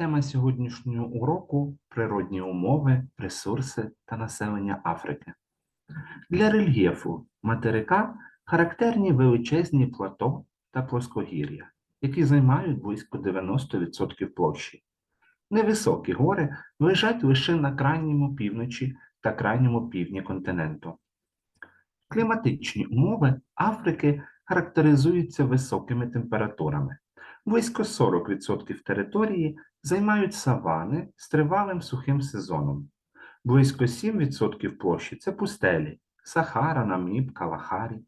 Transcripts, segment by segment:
Тема сьогоднішнього уроку природні умови, ресурси та населення Африки. Для рельєфу материка характерні величезні плато та плоскогір'я, які займають близько 90% площі. Невисокі гори лежать лише на крайньому півночі та крайньому півдні континенту. Кліматичні умови Африки характеризуються високими температурами. Близько 40% території займають савани з тривалим сухим сезоном. Близько 7% площі це пустелі, Сахара, Наміб, Калахарі.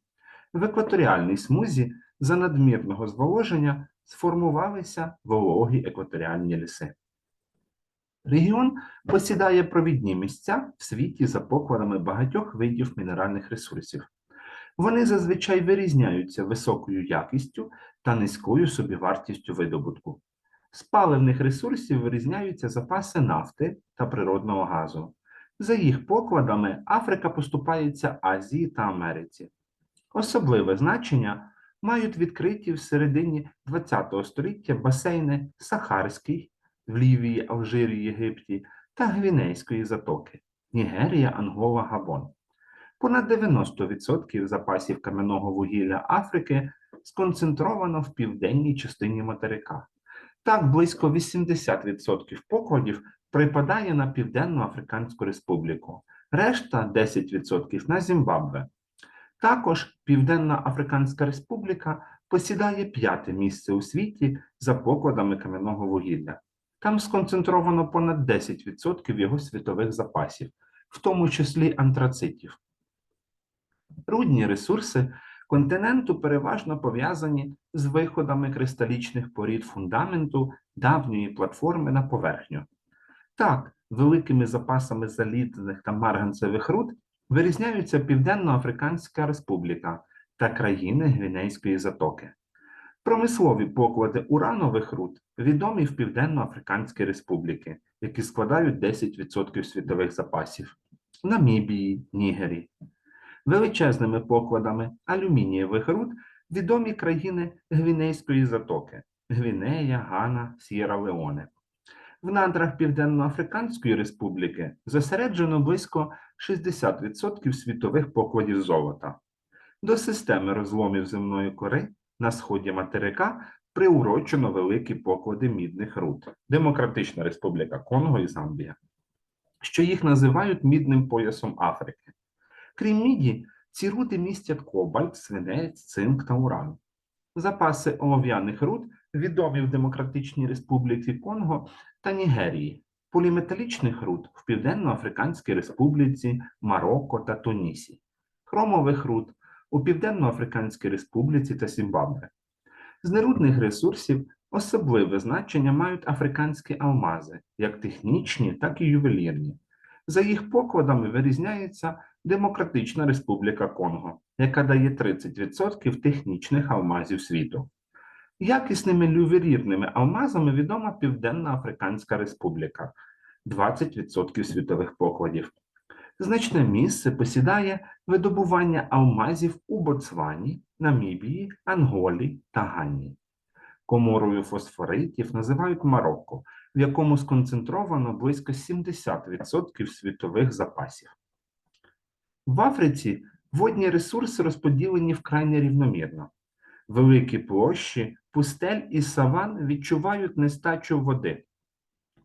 В екваторіальній смузі за надмірного зволоження сформувалися вологі екваторіальні ліси. Регіон посідає провідні місця в світі за покладами багатьох видів мінеральних ресурсів. Вони зазвичай вирізняються високою якістю та низькою собівартістю видобутку. З паливних ресурсів вирізняються запаси нафти та природного газу. За їх покладами Африка поступається Азії та Америці. Особливе значення мають відкриті в середині ХХ століття басейни Сахарський в Лівії, Алжирі, Єгипті та Гвінейської затоки Нігерія, Ангола, Габон. Понад 90% запасів кам'яного вугілля Африки сконцентровано в південній частині материка. Так, близько 80% покладів припадає на Південно-Африканську Республіку, решта 10% на Зімбабве. Також Південна Африканська Республіка посідає п'яте місце у світі за покладами кам'яного вугілля. Там сконцентровано понад 10% його світових запасів, в тому числі антрацитів. Рудні ресурси континенту переважно пов'язані з виходами кристалічних порід фундаменту давньої платформи на поверхню. Так, великими запасами залізних та марганцевих руд вирізняються Південно-Африканська Республіка та країни Гвінейської затоки. Промислові поклади уранових руд відомі в Південно-Африканській Республіки, які складають 10% світових запасів, Намібії, Нігері. Величезними покладами алюмінієвих руд відомі країни Гвінейської затоки Гвінея, Гана, Сєра Леоне. В надрах Південно-Африканської Республіки зосереджено близько 60% світових покладів золота. До системи розломів земної кори на сході материка приурочено великі поклади мідних руд Демократична Республіка Конго і Замбія, що їх називають мідним поясом Африки. Крім міді, ці руди містять кобальт, свинець, цинк та уран. Запаси олов'яних руд відомі в Демократичній Республіці Конго та Нігерії, поліметалічних руд в Південно-Африканській Республіці, Марокко та Тунісі, хромових руд у Південно-Африканській Республіці та Зімбабве. З нерудних ресурсів особливе значення мають африканські алмази, як технічні, так і ювелірні. За їх покладами вирізняється Демократична Республіка Конго, яка дає 30% технічних алмазів світу. Якісними ювелірними алмазами відома Південна Африканська Республіка 20% світових покладів. Значне місце посідає видобування алмазів у Боцвані, Намібії, Анголі та Ганні. Коморою фосфоритів називають Марокко, в якому сконцентровано близько 70% світових запасів. В Африці водні ресурси розподілені вкрай нерівномірно. Великі площі, пустель і саван відчувають нестачу води.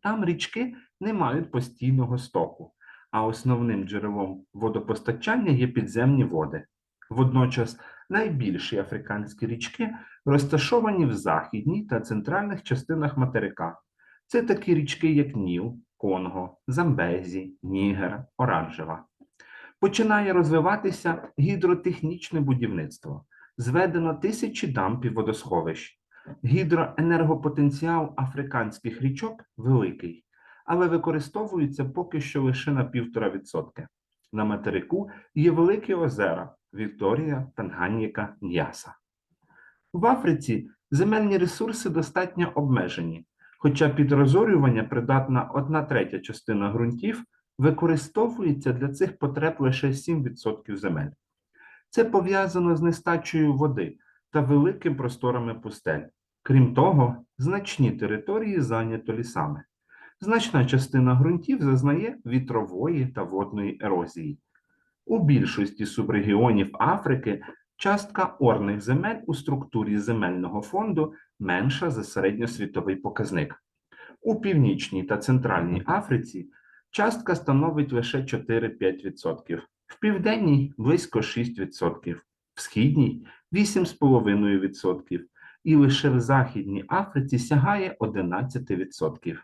Там річки не мають постійного стоку, а основним джерелом водопостачання є підземні води. Водночас найбільші африканські річки розташовані в західній та центральних частинах материка. Це такі річки, як Ніл, Конго, Замбезі, Нігер, Оранжева. Починає розвиватися гідротехнічне будівництво. Зведено тисячі дамб і водосховищ. Гідроенергопотенціал африканських річок великий, але використовується поки що лише на 1,5%. На материку є великі озера Вікторія, Танганьїка, Ньяса. В Африці земельні ресурси достатньо обмежені, хоча під розорювання придатна 1 третя частина ґрунтів використовується для цих потреб лише 7% земель. Це пов'язано з нестачею води та великим просторами пустель. Крім того, значні території зайнято лісами. Значна частина ґрунтів зазнає вітрової та водної ерозії. У більшості субрегіонів Африки частка орних земель у структурі земельного фонду менша за середньосвітовий показник. У північній та центральній Африці частка становить лише 4-5%, в південній близько 6%, в східній 8,5% і лише в Західній Африці сягає 11%.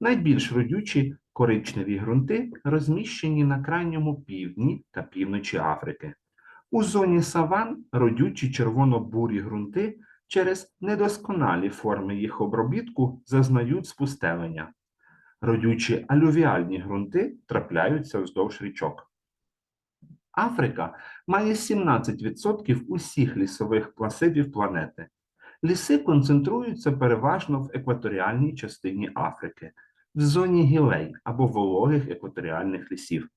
Найбільш родючі коричневі ґрунти розміщені на крайньому півдні та півночі Африки. У зоні саван родючі червоно-бурі ґрунти через недосконалі форми їх обробітку зазнають спустелення. Родючі алювіальні ґрунти трапляються вздовж річок. Африка має 17% усіх лісових масивів планети. Ліси концентруються переважно в екваторіальній частині Африки, в зоні гілей або вологих екваторіальних лісів.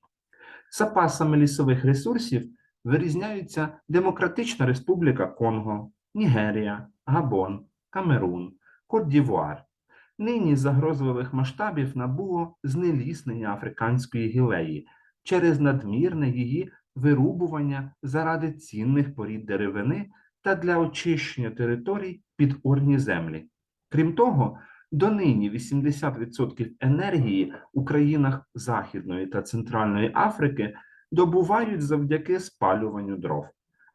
Запасами лісових ресурсів вирізняються Демократична Республіка Конго, Нігерія, Габон, Камерун, Кот-Дівуар. Нині загрозливих масштабів набуло знеліснення африканської гілеї через надмірне її вирубування заради цінних порід деревини та для очищення територій під орні землі. Крім того, донині 80% енергії у країнах Західної та Центральної Африки добувають завдяки спалюванню дров,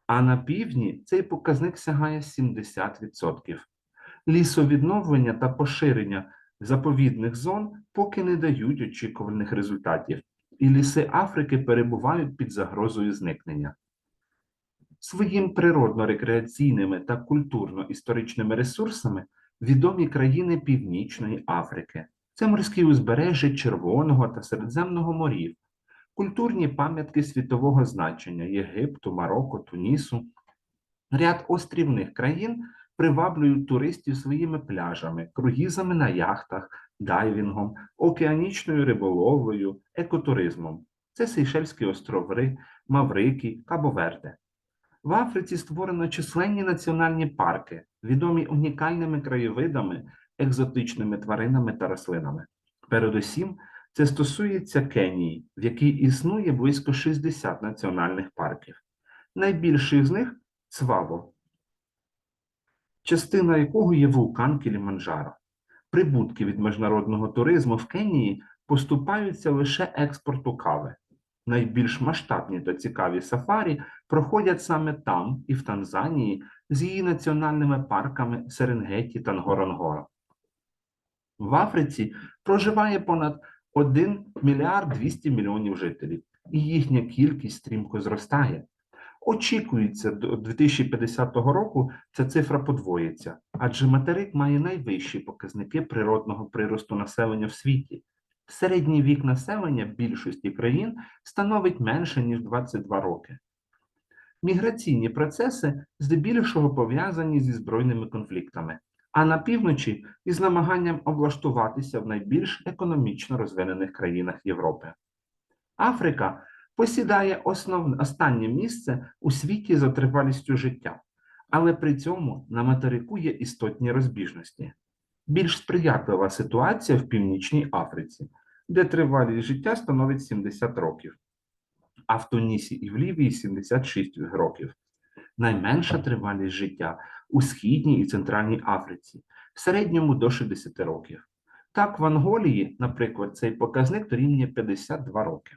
а на півдні цей показник сягає 70%. Лісовідновлення та поширення заповідних зон поки не дають очікуваних результатів, і ліси Африки перебувають під загрозою зникнення. Своїм природно-рекреаційними та культурно-історичними ресурсами відомі країни Північної Африки. Це морські узбережжя Червоного та Середземного морів, культурні пам'ятки світового значення Єгипту, Марокко, Тунісу. Ряд острівних країн приваблюють туристів своїми пляжами, круїзами на яхтах, дайвінгом, океанічною риболовлею, екотуризмом. Це Сейшельські острови, Маврики, Кабо-Верде. В Африці створено численні національні парки, відомі унікальними краєвидами, екзотичними тваринами та рослинами. Передусім, це стосується Кенії, в якій існує близько 60 національних парків. Найбільший з них Цваво, частина якого є вулкан Кіліманджаро. Прибутки від міжнародного туризму в Кенії поступаються лише експорту кави. Найбільш масштабні та цікаві сафарі проходять саме там і в Танзанії з її національними парками Серенгеті та Нгоронгоро. В Африці проживає понад 1 мільярд 200 мільйонів жителів, і їхня кількість стрімко зростає. Очікується, до 2050 року ця цифра подвоїться, адже материк має найвищі показники природного приросту населення в світі. Середній вік населення більшості країн становить менше, ніж 22 роки. Міграційні процеси здебільшого пов'язані зі збройними конфліктами, а на півночі із намаганням облаштуватися в найбільш економічно розвинених країнах Європи. Африка посідає основне останнє місце у світі за тривалістю життя, але при цьому на материку є істотні розбіжності. Більш сприятлива ситуація в Північній Африці, де тривалість життя становить 70 років, а в Тунісі і в Лівії 76 років. Найменша тривалість життя у Східній і Центральній Африці, в середньому до 60 років. Так, в Анголії, наприклад, цей показник дорівнює 52 роки.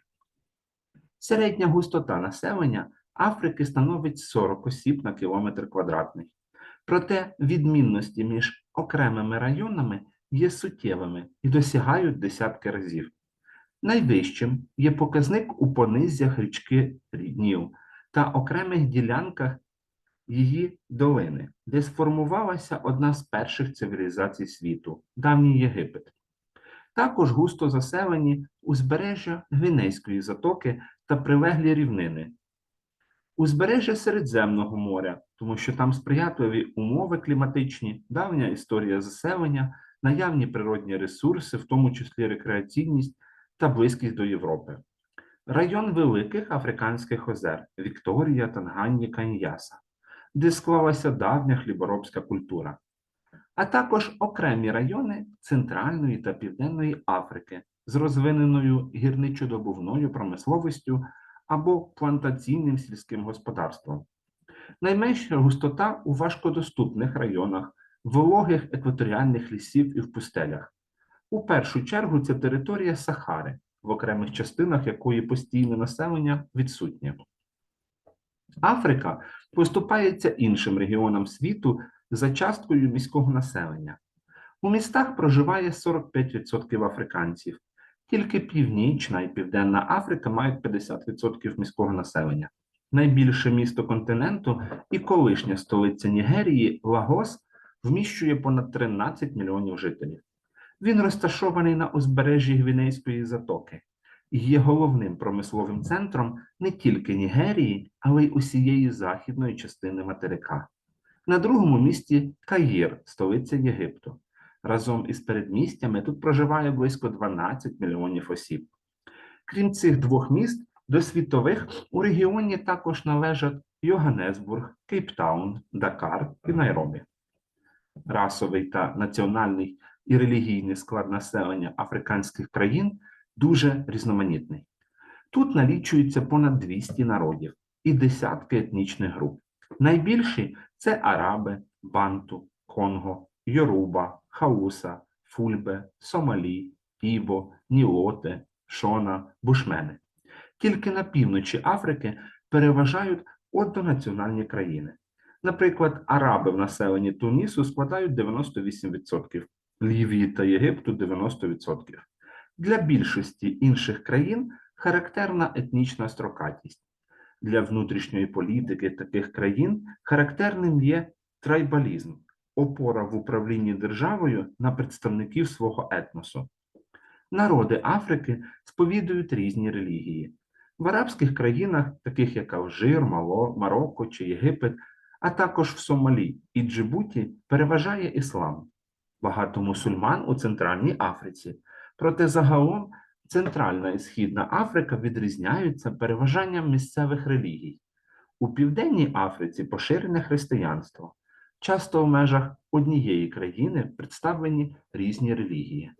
Середня густота населення Африки становить 40 осіб на кілометр квадратний. Проте відмінності між окремими районами є суттєвими і досягають десятки разів. Найвищим є показник у понизях річки Ріднів та окремих ділянках її долини, де сформувалася одна з перших цивілізацій світу давній Єгипет. Також густо заселені узбережжя Гвінейської затоки та прилеглі рівнини, узбережжя Середземного моря, тому що там сприятливі умови кліматичні, давня історія заселення, наявні природні ресурси, в тому числі рекреаційність та близькість до Європи. Район великих африканських озер Вікторія, Танганьї, Каньяса, де склалася давня хліборобська культура. А також окремі райони Центральної та Південної Африки з розвиненою гірничодобувною промисловістю або плантаційним сільським господарством. Найменша густота у важкодоступних районах, вологих екваторіальних лісів і в пустелях. У першу чергу це територія Сахари, в окремих частинах якої постійне населення відсутнє. Африка поступається іншим регіонам світу за часткою міського населення. У містах проживає 45% африканців. Тільки Північна і Південна Африка мають 50% міського населення. Найбільше місто континенту і колишня столиця Нігерії Лагос вміщує понад 13 мільйонів жителів. Він розташований на узбережжі Гвінейської затоки і є головним промисловим центром не тільки Нігерії, але й усієї західної частини материка. На другому місці Каїр, столиця Єгипту. Разом із передмістями тут проживає близько 12 мільйонів осіб. Крім цих двох міст, до світових у регіоні також належать Йоганнесбург, Кейптаун, Дакар і Найробі. Расовий та національний і релігійний склад населення африканських країн дуже різноманітний. Тут налічується понад 200 народів і десятки етнічних груп. Найбільші це араби, банту, конго, йоруба, хауса, фульбе, сомалі, ібо, ніоте, шона, бушмени. Тільки на півночі Африки переважають однонаціональні країни. Наприклад, араби в населенні Тунісу складають 98%, Лівії та Єгипту 90%. Для більшості інших країн характерна етнічна строкатість. Для внутрішньої політики таких країн характерним є трайбалізм, опора в управлінні державою на представників свого етносу. Народи Африки сповідують різні релігії. В арабських країнах, таких як Алжир, Мало, Марокко чи Єгипет, а також в Сомалі і Джибуті, переважає іслам. Багато мусульман у Центральній Африці. Проте загалом Центральна і Східна Африка відрізняються переважанням місцевих релігій. У Південній Африці поширене християнство. Часто в межах однієї країни представлені різні релігії.